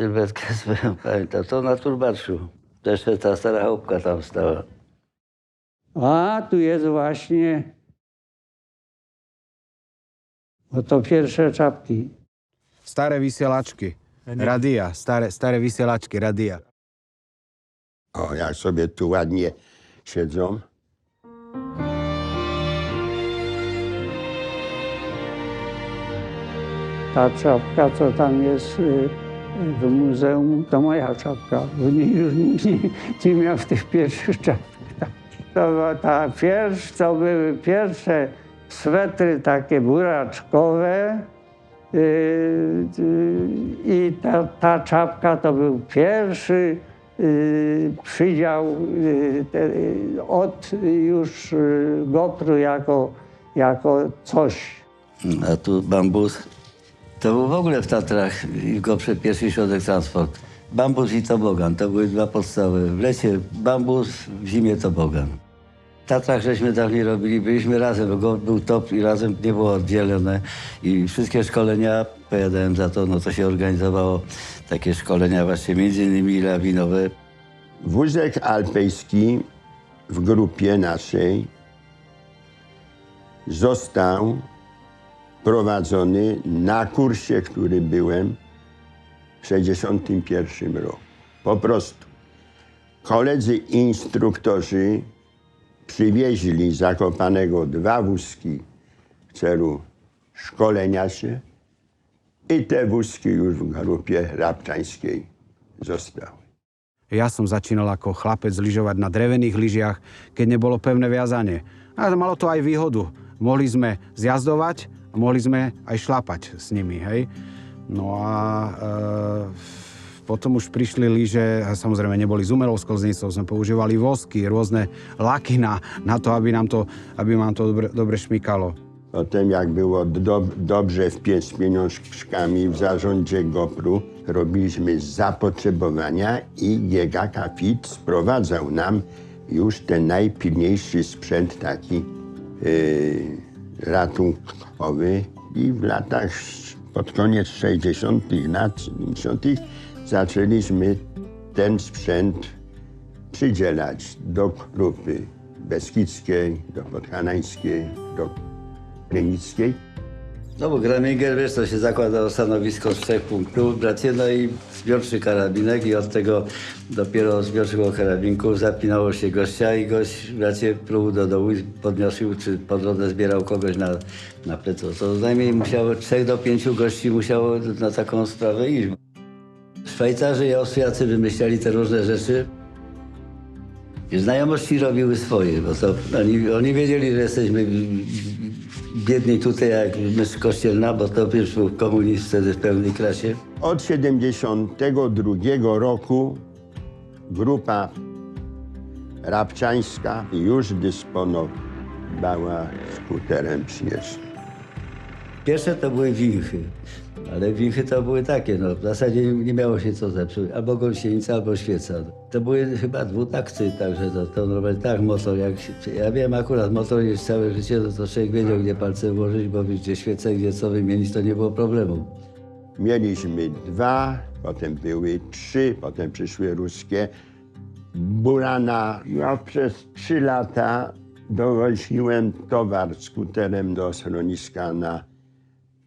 sylwetkę swoją pamiętam. To na Turbatszu. To jeszcze ta stara chałupka tam stała. A tu jest właśnie. Bo to pierwsze czapki. Staré vysielačky. Radia. Staré, staré vysielačky, radia. O, jak sobie tu ładnie siedzą. Ta czapka, co tam jest y, w muzeum, to moja czapka. Bo nie, już nikt nie, nie miał w tych pierwszych czapkach. To ta pierwsza, to były pierwsze swetry takie buraczkowe. y, y, I ta, ta czapka to był pierwszy y, przydział y, te, od już y, Gopru jako, jako coś. A tu bambus. To był w ogóle w Tatrach i Goprze pierwszy środek transport. Bambus i tobogan, to były dwa podstawy. W lecie bambus, w zimie tobogan. W Tatrach żeśmy dawniej robili, byliśmy razem, bo był top i razem nie było oddzielone. I wszystkie szkolenia, powiadałem za to, no to się organizowało takie szkolenia właśnie między innymi lawinowe. Wózek alpejski w grupie naszej został prowadzony na kursie, który byłem w 61 roku. Po prostu koledzy instruktorzy przywieźli Zakopanego dwa wózki w celu szkolenia się i te wózki już w grupie rabczańskiej zostały. Ja som začínal ako chlapec lyžovať na drevených lyžiach, keď nebolo pevné viazanie. A malo to aj výhodu. Mohli sme zjazdovať a mohli sme aj šlapať s nimi, hej. No a e, potom už prišli lyže, samozrejme neboli z umelou sklznicou, sme používali vosky, rôzne laky na, na to, aby nám to, aby nám to dobre, dobre šmykalo. Potem jak było do, dobrze w pie- z pieniążkami w zarządzie GoPru, robiliśmy zapotrzebowania i GKK Fit sprowadzał nam już ten najpilniejszy sprzęt taki yy, ratunkowy i w latach pod koniec 60., lat 70. zaczęliśmy ten sprzęt przydzielać do grupy Beskidzkiej, do Podhanańskiej, do Krynickiej. No bo Graminger, wiesz, to się zakładało stanowisko z trzech punktów, bracie, no i zbiorczy karabinek i od tego dopiero zbiorczego karabinku zapinało się gościa i gość, bracie, pluł do dołu i podnosił, czy po drodze zbierał kogoś na, na pleco. To najmniej musiało, trzech do pięciu gości musiało na taką sprawę iść. Szwajcarzy i Austriacy wymyślali te różne rzeczy. I Znajomości robiły swoje, bo to oni, oni wiedzieli, że jesteśmy biedni tutaj jak mysz kościelna, bo to wiesz, był komunizm wtedy w pełnej klasie. Od 72 roku grupa rabczańska już dysponowała skuterem przyjezdnym. Pierwsze to były winchy, ale winchy to były takie, no w zasadzie nie, miało się co zepsuć, albo gąsienica, albo świeca. To były chyba dwutakty, także to, to normalnie tak motor, jak ja wiem akurat motor jest całe życie, to, to człowiek wiedział gdzie palce włożyć, bo gdzie świecę, gdzie co wymienić, to nie było problemu. Mieliśmy dwa, potem były trzy, potem przyszły ruskie. Burana. Ja przez trzy lata dowoziłem towar skuterem do schroniska na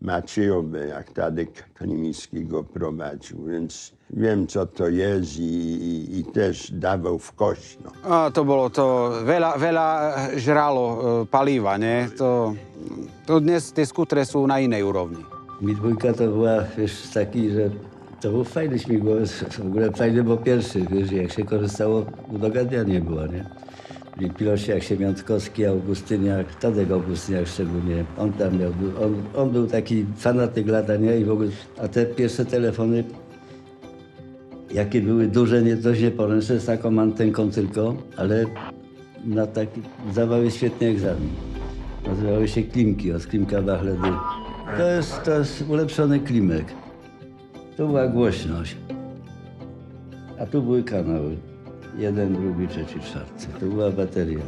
Maciejowe, jak Tadek Klimicki go prowadził, więc wiem, co to jest i, i, i też dawał w kość. No. A to bolo to, veľa, veľa žralo e, paliva, nie? To, to dnes tie skutre sú na inej úrovni. Mi dwójka to była, wiesz, taki, że to był fajny śmigłowiec, w ogóle fajny, bo pierwszy, wiesz, jak się korzystało, udogadnianie było, nie? Jak Siemiątkowski, Augustyniak, Tadek Augustyniak szczególnie, on tam miał, on, on był taki fanatyk latania i w ogóle, a te pierwsze telefony, jakie były duże, nie, dość nieporęczne, z taką antenką tylko, ale na taki, zdawały świetny egzamin. Nazywały się klimki, od klimka Bachledy. To jest, to jest ulepszony klimek. Tu była głośność. A tu były kanały. Jeden, drugi, trzeci, czwarty. Tu była bateria.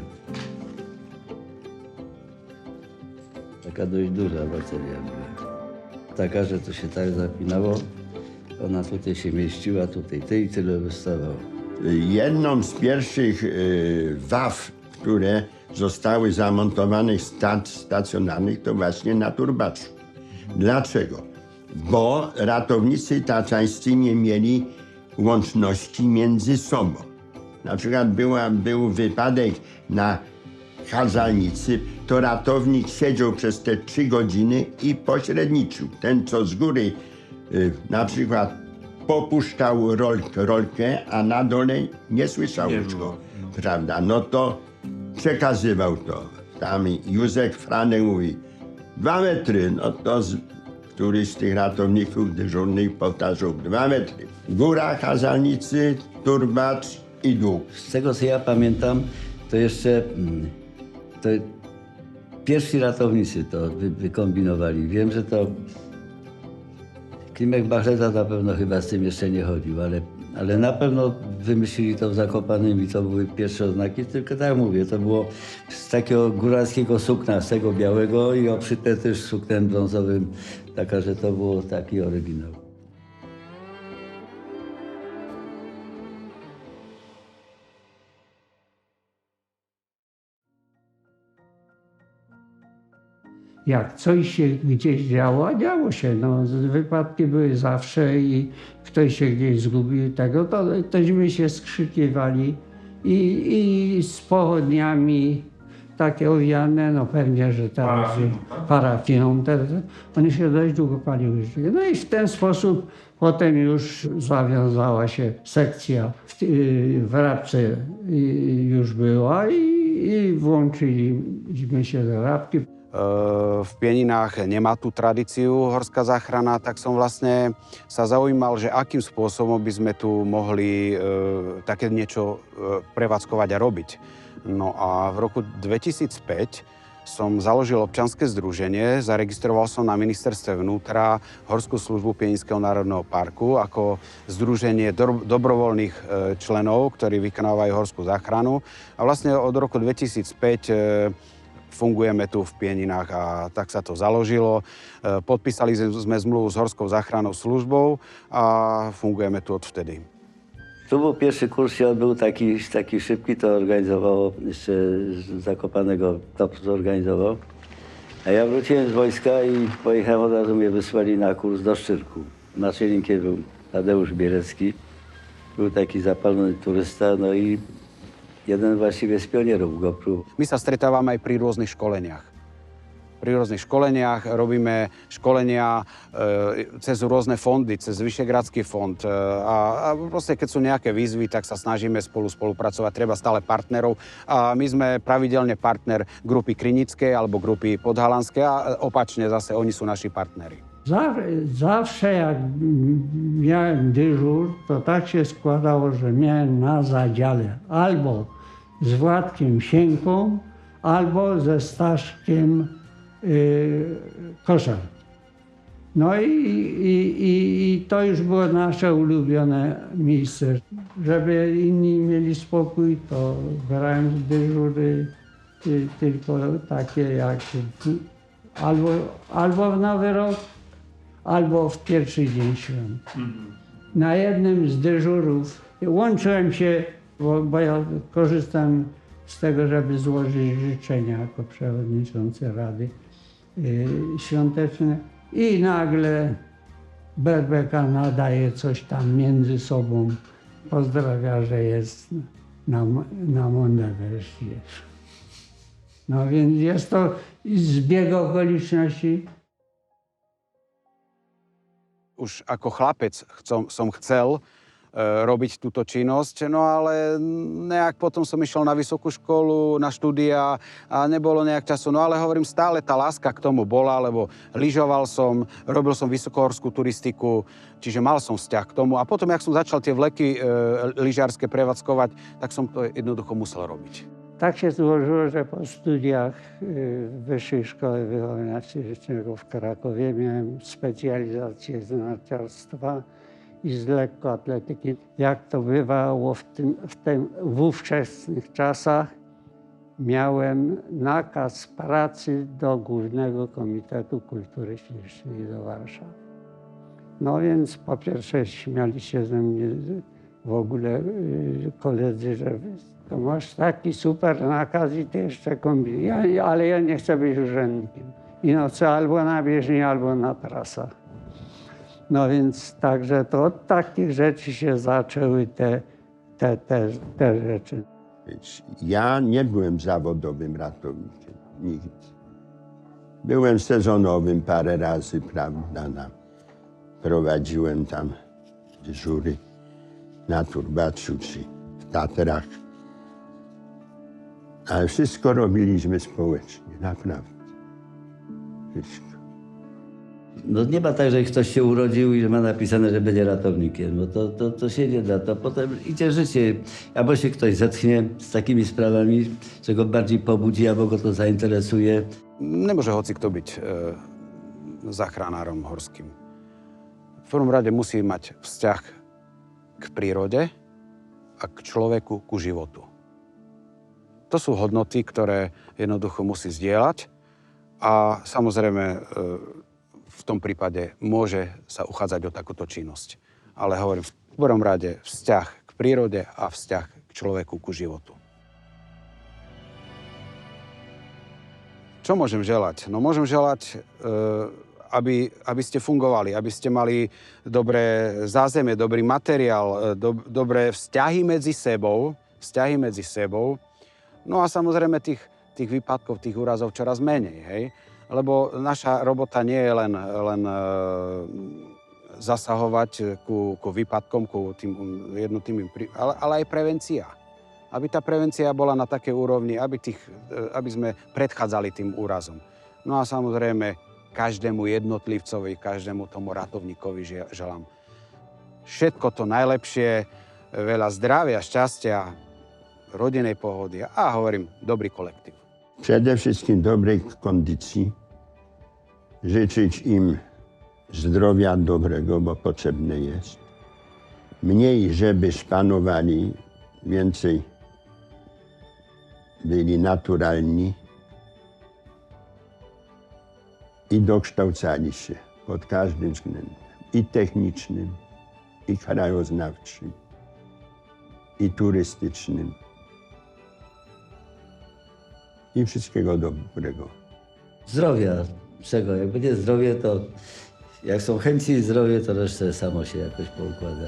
Taka dość duża bateria była. Taka, że to się tak zapinało Ona tutaj się mieściła, tutaj ty i tyle wystawało. Jedną z pierwszych y, waw, które zostały zamontowane stac, stacjonarnych, to właśnie na turbaczu. Dlaczego? Bo ratownicy taczańscy nie mieli łączności między sobą. Na przykład była, był wypadek na Chazalnicy, to ratownik siedział przez te trzy godziny i pośredniczył. Ten, co z góry y, na przykład popuszczał rolkę, rolkę, a na dole nie słyszał już go, prawda? No to przekazywał to. Tam Józef Franek mówi, dwa metry, no to z, któryś z tych ratowników dyżurnych powtarzał dwa metry. Góra Chazalnicy, turbacz i dół. Z tego co ja pamiętam, to jeszcze mm, to pierwsi ratownicy to wy, wykombinowali. Wiem, że to Klimek Bachleta na pewno chyba z tym jeszcze nie chodził, ale, ale na pewno wymyślili to w Zakopanym i to były pierwsze oznaki, tylko tak mówię, to było z takiego góralskiego sukna, z tego białego i obszyte też suknem brązowym, taka, że to było taki oryginał. Jak coś się gdzieś działo, a działo się. No, wypadki były zawsze i ktoś się gdzieś zgubił tego, to tośmy się skrzykiwali i, i z pochodniami takie owiane, no pewnie, że teraz parafiną, parafiną teraz, one się dość długo paliły. No i w ten sposób potem już zawiązała się sekcja w, w Rabce y, już była i, i włączyliśmy się do Rabki. V Pieninách nemá tú tradíciu horská záchrana, tak som vlastne sa zaujímal, že akým spôsobom by sme tu mohli e, také niečo e, prevádzkovať a robiť. No a v roku 2005 som založil občanské združenie, zaregistroval som na ministerstve vnútra Horskú službu Pieninského národného parku ako združenie do, dobrovoľných e, členov, ktorí vykonávajú horskú záchranu. A vlastne od roku 2005 e, fungujeme tu v Pieninách a tak sa to založilo. E, Podpísali sme zmluvu s Horskou záchrannou službou a fungujeme tu odvtedy. To był pierwszy kurs się odbył taki, taki szybki, to organizowało jeszcze z Zakopanego, to zorganizował. A ja wróciłem z wojska i pojechałem od razu, mnie wysłali na kurs do Szczyrku. Naczelnikiem był Tadeusz Bielecki. Był taki zapalony turysta, no i jeden właściwie z pionierów GoPro. My sa stretávame aj pri rôznych školeniach. Pri rôznych školeniach robíme školenia e, cez rôzne fondy, cez Vyšegradský fond. E, a, a proste, keď sú nejaké výzvy, tak sa snažíme spolu spolupracovať. Treba stále partnerov. A my sme pravidelne partner grupy Krinickej alebo grupy Podhalanskej a opačne zase oni sú naši partneri. Zawsze jak miałem dyżur, to tak się składało, że miałem na zadziale albo z Władkiem Sienką, albo ze Staszkiem yy, Koszem. No i, i, i, i to już było nasze ulubione miejsce. Żeby inni mieli spokój, to brałem dyżury tylko takie jak albo, albo w Nowy Rok, albo w pierwszy dzień świąt. Na jednym z dyżurów łączyłem się, bo, bo ja korzystam z tego, żeby złożyć życzenia jako przewodniczący Rady y, Świąteczne i nagle Berbeka nadaje coś tam między sobą. Pozdrawia, że jest na, na Mondeversie. No więc jest to zbieg okoliczności. Už ako chlapec chcom, som chcel robiť túto činnosť, no ale nejak potom som išiel na vysokú školu, na štúdia a nebolo nejak času. No ale hovorím, stále tá láska k tomu bola, lebo lyžoval som, robil som vysokohorskú turistiku, čiže mal som vzťah k tomu. A potom, jak som začal tie vleky e, lyžiarske prevádzkovať, tak som to jednoducho musel robiť. Tak się złożyło, że po studiach y, w Wyższej Szkoły Wychowania Fizycznego w Krakowie miałem specjalizację i z lekkoatletyki. Jak to bywało w, tym, w, tym, w ówczesnych czasach, miałem nakaz pracy do Głównego Komitetu Kultury Fizycznej do Warszawy. No więc po pierwsze śmiali się ze mnie w ogóle y, koledzy, że to masz taki super nakaz i ty jeszcze kombinujesz. Ja, ale ja nie chcę być urzędnikiem. I no co, albo na bieżni, albo na trasach. No więc także to od takich rzeczy się zaczęły te, te, te, te rzeczy. Ja nie byłem zawodowym ratownikiem. Nigdy. Byłem sezonowym parę razy, prawda, na, prowadziłem tam dyżury na Turbaczu czy w Tatrach. Ale wszystko robiliśmy społecznie, naprawdę. Wszystko. No nie ma tak, że ktoś się urodził i ma napisane, że będzie ratownikiem. No to, to, to się nie da. To potem idzie życie. Albo się ktoś zetknie z takimi sprawami, go bardziej pobudzi, albo go to zainteresuje. Nemôže hoci kto byť e, záchranárom horským. V prvom rade musí mať vzťah k prírode a k človeku, ku životu. To sú hodnoty, ktoré jednoducho musí zdieľať a samozrejme e, v tom prípade môže sa uchádzať o takúto činnosť. Ale hovorím, v prvom rade vzťah k prírode a vzťah k človeku, ku životu. Čo môžem želať? No môžem želať, e, aby, aby ste fungovali, aby ste mali dobré zázemie, dobrý materiál, e, do, dobré vzťahy medzi sebou, vzťahy medzi sebou. No a samozrejme tých, tých výpadkov, tých úrazov čoraz menej, hej? Lebo naša robota nie je len, len e, zasahovať ku, ku výpadkom, ku tým jednotným, prí- ale, ale aj prevencia aby tá prevencia bola na takej úrovni, aby, tých, e, aby sme predchádzali tým úrazom. No a samozrejme, každému jednotlivcovi, každému tomu ratovníkovi že- želám všetko to najlepšie, veľa zdravia, šťastia, rodinej pohody a hovorím, dobrý kolektív. Przede wszystkim dobrej kondycji, życzyć im zdrowia dobrego, bo potrzebne jest. Mniej, żeby szpanowali, więcej byli naturalni i dokształcali się pod każdym względem i technicznym, i krajoznawczym, i turystycznym i wszystkiego dobrego. Zdrowia. Czego? Jak będzie zdrowie, to jak są chęci i zdrowie, to resztę samo się jakoś poukłada.